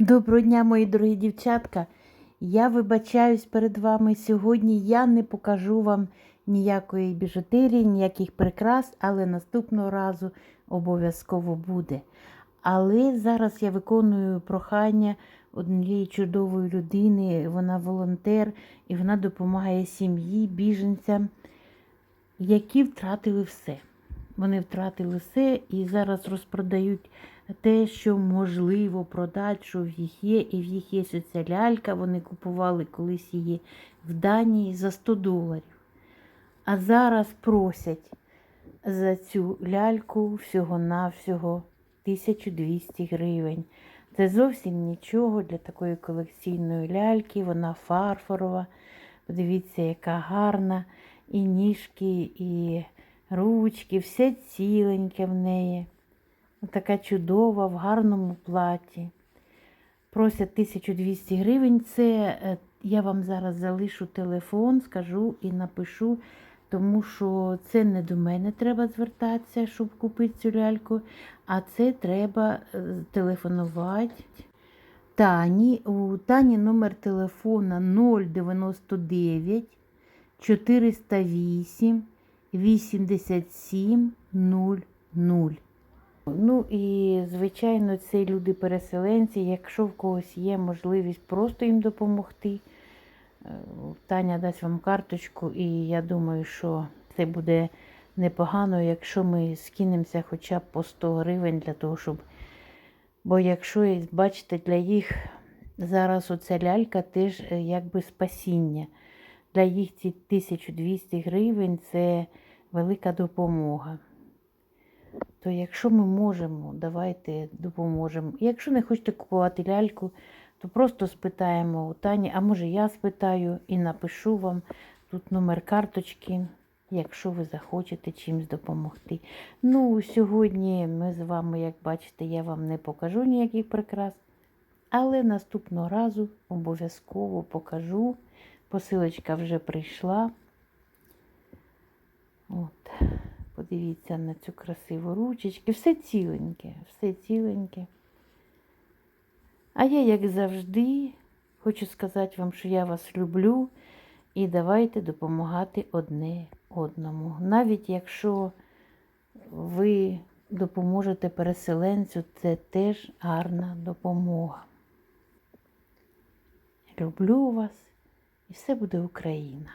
Доброго дня, мої дорогі дівчатка. Я вибачаюсь перед вами сьогодні. Я не покажу вам ніякої біжутерії, ніяких прикрас, але наступного разу обов'язково буде. Але зараз я виконую прохання однієї чудової людини. Вона волонтер і вона допомагає сім'ї, біженцям, які втратили все. Вони втратили все і зараз розпродають те, що можливо продати, що в їх є, і в їх є ця лялька. Вони купували колись її в Данії за 100 доларів. А зараз просять за цю ляльку всього-навсього 1200 гривень. Це зовсім нічого для такої колекційної ляльки. Вона фарфорова. Подивіться, яка гарна. І ніжки, і ручки, все ціленьке в неї. Така чудова, в гарному платі. Просять 1200 гривень. Це е, я вам зараз залишу телефон, скажу і напишу, тому що це не до мене треба звертатися, щоб купити цю ляльку, а це треба е, телефонувати. Тані, у Тані номер телефона 099 408 87 00. Ну і, звичайно, це люди-переселенці. Якщо в когось є можливість просто їм допомогти, е, Таня дасть вам карточку, і я думаю, що це буде непогано, якщо ми скинемося хоча б по 100 гривень для того, щоб. Бо якщо, бачите, для їх зараз оця лялька теж е, якби спасіння. Для їх ці 1200 гривень це велика допомога. То якщо ми можемо, давайте допоможемо. Якщо не хочете купувати ляльку, то просто спитаємо у Тані, а може я спитаю і напишу вам тут номер карточки, якщо ви захочете чимось допомогти. Ну, сьогодні ми з вами, як бачите, я вам не покажу ніяких прикрас, але наступного разу обов'язково покажу. Посилочка вже прийшла. От. Подивіться на цю красиву ручечки. Все ціленьке, все ціленьке. А я, як завжди, хочу сказати вам, що я вас люблю і давайте допомагати одне одному. Навіть якщо ви допоможете переселенцю, це теж гарна допомога. Люблю вас і все буде Україна.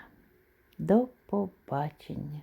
До побачення!